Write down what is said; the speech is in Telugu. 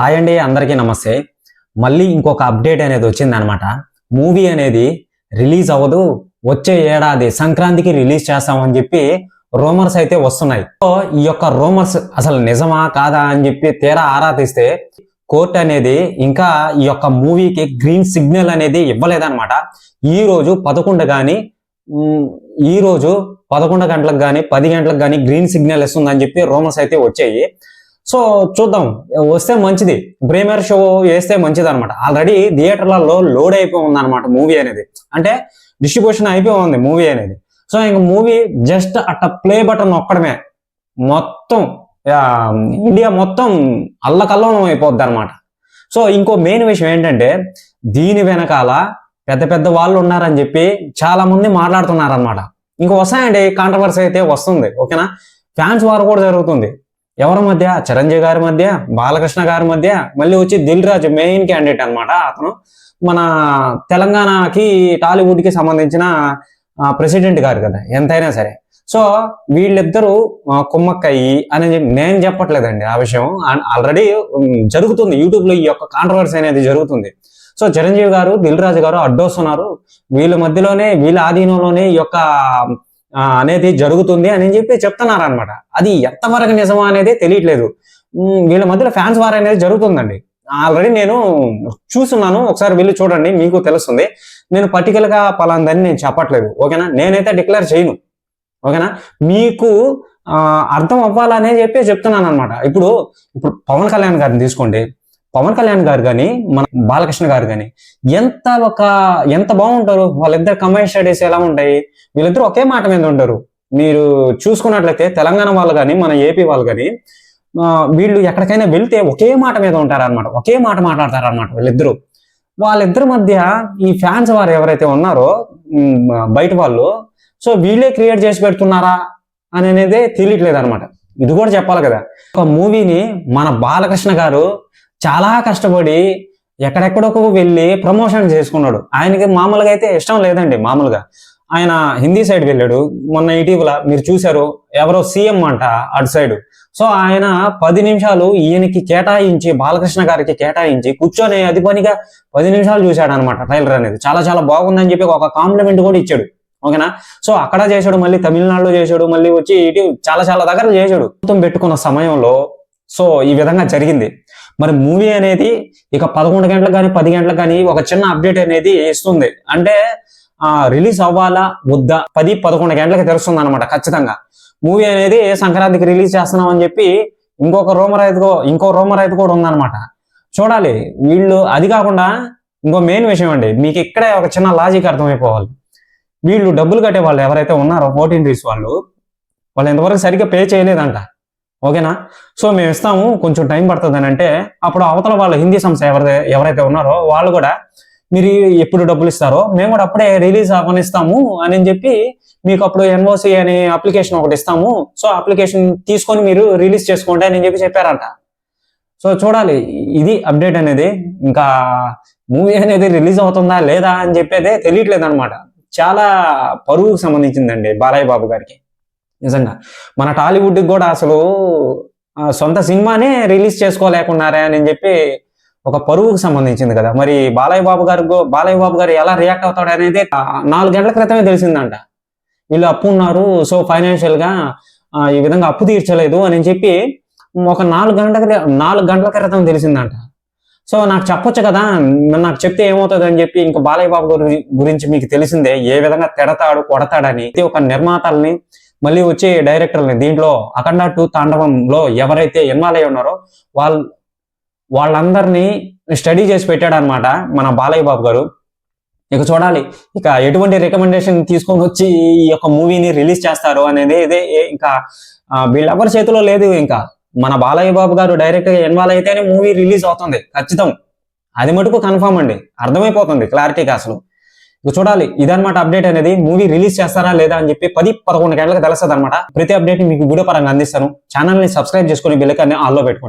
హాయ్ అండి అందరికీ నమస్తే. మళ్ళీ ఇంకొక అప్డేట్ అనేది వచ్చిందనమాట. మూవీ అనేది రిలీజ్ అవ్వదు వచ్చే ఏడాది సంక్రాంతికి రిలీజ్ చేస్తామని చెప్పి రూమర్స్ అయితే వస్తున్నాయి. సో ఈ యొక్క రూమర్స్ అసలు నిజమా కాదా అని చెప్పి తీరా ఆరా తీస్తే కోర్ట్ అనేది ఇంకా ఈ యొక్క మూవీకి గ్రీన్ సిగ్నల్ అనేది ఇవ్వలేదన్నమాట ఈ రోజు పదకొండు కానీ ఈ రోజు పదకొండు గంటలకు కానీ పది గంటలకు కానీ గ్రీన్ సిగ్నల్ ఇస్తుందని చెప్పి రూమర్స్ అయితే వచ్చాయి. సో చూద్దాం వస్తే మంచిది. ప్రీమియర్ షో వేస్తే మంచిది అనమాట ఆల్రెడీ థియేటర్లలో లోడ్ అయిపోయి ఉంది అనమాట మూవీ అనేది. అంటే డిస్ట్రిబ్యూషన్ అయిపోయి ఉంది మూవీ అనేది. సో ఇంక మూవీ జస్ట్ అట్ట ప్లే బటన్ నొక్కడమే మొత్తం ఇండియా మొత్తం అల్లకల్లోనం అయిపోద్ది అనమాట సో ఇంకో మెయిన్ విషయం ఏంటంటే దీని వెనకాల పెద్ద పెద్ద వాళ్ళు ఉన్నారని చెప్పి చాలా మంది మాట్లాడుతున్నారు అనమాట ఇంక వస్తాయండి కాంట్రవర్సీ అయితే వస్తుంది ఓకేనా? ఫ్యాన్స్ వారు కూడా జరుగుతుంది. ఎవరి మధ్య? చిరంజీవి గారి మధ్య బాలకృష్ణ గారి మధ్య మళ్ళీ వచ్చి దిల్ రాజు మెయిన్ క్యాండిడేట్ అనమాట అతను మన తెలంగాణకి టాలీవుడ్కి సంబంధించిన ప్రెసిడెంట్ గారు కదా ఎంతైనా సరే. సో వీళ్ళిద్దరూ కుమ్మక్కయ్యి అని చెప్పి నేను చెప్పట్లేదండి ఆ విషయం. ఆల్రెడీ జరుగుతుంది. యూట్యూబ్లో ఈ యొక్క కాంట్రవర్సీ అనేది జరుగుతుంది. సో చిరంజీవి గారు దిల్ రాజు గారు అడ్డొస్తున్నారు. వీళ్ళ మధ్యలోనే వీళ్ళ ఆధీనంలోనే ఈ యొక్క అనేది జరుగుతుంది అని చెప్పి చెప్తున్నారు అనమాట అది ఎంతవరకు నిజమా అనేది తెలియట్లేదు. వీళ్ళ మధ్యలో ఫ్యాన్స్ వార్ అనేది జరుగుతుందండి. ఆల్రెడీ నేను చూస్తున్నాను. ఒకసారి వెళ్ళి చూడండి మీకు తెలుస్తుంది. నేను పర్టికులర్గా పలాందని నేను చెప్పట్లేదు. ఓకేనా? నేనైతే డిక్లేర్ చేయను. ఓకేనా? మీకు అర్థం అవ్వాలనే చెప్పి చెప్తున్నాను అనమాట ఇప్పుడు ఇప్పుడు పవన్ కళ్యాణ్ గారిని తీసుకోండి. పవన్ కళ్యాణ్ గారు కానీ మన బాలకృష్ణ గారు కానీ ఎంత ఒక ఎంత బాగుంటారు? వాళ్ళిద్దరు కంబైన్ స్టడీస్ ఎలా ఉంటాయి? వీళ్ళిద్దరు ఒకే మాట మీద ఉంటారు మీరు చూసుకున్నట్లయితే తెలంగాణ వాళ్ళు కానీ మన ఏపీ వాళ్ళు కానీ వీళ్ళు ఎక్కడికైనా వెళ్తే ఒకే మాట మీద ఉంటారన్నమాట. ఒకే మాట మాట్లాడతారనమాట వీళ్ళిద్దరూ. వాళ్ళిద్దరి మధ్య ఈ ఫ్యాన్స్ వారు ఎవరైతే ఉన్నారో బయట వాళ్ళు సో వీళ్ళే క్రియేట్ చేసి పెడుతున్నారా అనేది తెలియట్లేదు అనమాట ఇది కూడా చెప్పాలి కదా. ఒక మూవీని మన బాలకృష్ణ గారు చాలా కష్టపడి ఎక్కడెక్కడొక వెళ్ళి ప్రమోషన్ చేసుకున్నాడు. ఆయనకి మామూలుగా అయితే ఇష్టం లేదండి మామూలుగా. ఆయన హిందీ సైడ్ వెళ్ళాడు. మొన్న ఇటీవల మీరు చూశారు ఎవరో సీఎం అంట అటు సైడ్. సో ఆయన పది నిమిషాలు ఈయనకి కేటాయించి బాలకృష్ణ గారికి కేటాయించి కూర్చొని అది పనిగా పది నిమిషాలు చూశాడు అనమాట ట్రైలర్ అనేది. చాలా చాలా బాగుందని చెప్పి ఒక కాంప్లిమెంట్ కూడా ఇచ్చాడు. ఓకేనా? సో అక్కడ చేశాడు మళ్ళీ తమిళనాడులో చేశాడు మళ్ళీ వచ్చి ఇటు చాలా చాలా దగ్గర చేశాడు. మొత్తం పెట్టుకున్న సమయంలో సో ఈ విధంగా జరిగింది. మరి మూవీ అనేది ఇక పదకొండు గంటలకు కానీ పది గంటలకు కానీ ఒక చిన్న అప్డేట్ అనేది ఇస్తుంది. అంటే రిలీజ్ అవ్వాలా వద్దా? పది పదకొండు గంటలకి తెలుస్తుంది అనమాట ఖచ్చితంగా. మూవీ అనేది సంక్రాంతికి రిలీజ్ చేస్తున్నాం అని చెప్పి ఇంకొక రూమర్ అయితే ఇంకో రూమర్ అయితే కూడా ఉందన్నమాట. చూడాలి వీళ్ళు అది కాకుండా ఇంకో మెయిన్ విషయం అండి మీకు ఇక్కడే ఒక చిన్న లాజిక్ అర్థమైపోవాలి. వీళ్ళు డబ్బులు కట్టే వాళ్ళు ఎవరైతే ఉన్నారో ఓటీటీస్ వాళ్ళు వాళ్ళు ఇంతవరకు సరిగ్గా పే చేయలేదంట. ఓకేనా? సో మేము ఇస్తాము కొంచెం టైం పడుతుంది అని అంటే అప్పుడు అవతల వాళ్ళ హిందీ సంస్థ ఎవరైతే ఎవరైతే ఉన్నారో వాళ్ళు కూడా మీరు ఎప్పుడు డబ్బులు ఇస్తారో మేము కూడా అప్పుడే రిలీజ్ అవనిస్తాము అని చెప్పి మీకు అప్పుడు ఎన్ఓసి అనే అప్లికేషన్ ఒకటి ఇస్తాము. సో అప్లికేషన్ తీసుకొని మీరు రిలీజ్ చేసుకోండి అని చెప్పి చెప్పారంట. సో చూడాలి ఇది అప్డేట్ అనేది ఇంకా మూవీ అనేది రిలీజ్ అవుతుందా లేదా అని చెప్పేదే తెలియట్లేదు అనమాట చాలా పరువుకు సంబంధించిందండి బాలయ్య బాబు గారికి. నిజంగా. మన టాలీవుడ్కి కూడా అసలు ఆ, సొంత సినిమానే రిలీజ్ చేసుకోలేకున్నారే అని చెప్పి ఒక పరువుకు సంబంధించింది కదా. మరి బాలయ్య బాబు గారు బాలయ్య బాబు గారు ఎలా రియాక్ట్ అవుతాడు అనేది నాలుగు గంటల క్రితమే తెలిసిందంట. వీళ్ళు అప్పు ఉన్నారు సో ఫైనాన్షియల్గా ఈ విధంగా అప్పు తీర్చలేదు అని చెప్పి ఒక నాలుగు గంటల నాలుగు గంటల క్రితం తెలిసిందంట. సో నాకు చెప్పొచ్చు కదా నాకు చెప్తే ఏమవుతుంది అని చెప్పి ఇంకా బాలయ్య బాబు గురించి మీకు తెలిసిందే ఏ విధంగా తిడతాడు కొడతాడని. ఒక నిర్మాతల్ని మళ్ళీ వచ్చి డైరెక్టర్ని దీంట్లో అఖండ టూ తాండవంలో ఎవరైతే ఇన్వాల్వ్ అయి ఉన్నారో వాళ్ళ వాళ్ళందరినీ స్టడీ చేసి పెట్టాడు అనమాట మన బాలయ్య బాబు గారు. ఇక చూడాలి ఇక ఎటువంటి రికమెండేషన్ తీసుకొని వచ్చి ఈ యొక్క మూవీని రిలీజ్ చేస్తారు అనేది ఇదే ఇంకా వీళ్ళెవరి చేతిలో లేదు ఇంకా. మన బాలయ్య బాబు గారు డైరెక్ట్గా ఇన్వాల్వ్ అయితేనే మూవీ రిలీజ్ అవుతుంది ఖచ్చితం. అది మటుకు కన్ఫర్మ్ అండి అర్థమైపోతుంది క్లారిటీగా అసలు. ఇక చూడాలి ఇదన్నమాట అప్డేట్ అనేది మూవీ రిలీజ్ చేస్తారా లేదా అని చెప్పి పది పదకొండు గంటలకు తెలుస్తుంది అనమాట ప్రతి అప్డేట్ మీకు వీడియో పరంగా అందిస్తాను. ఛానల్ని సబ్స్క్రైబ్ చేసుకుని బెల్లకాన్ని ఆల్లో పెట్టుకోండి.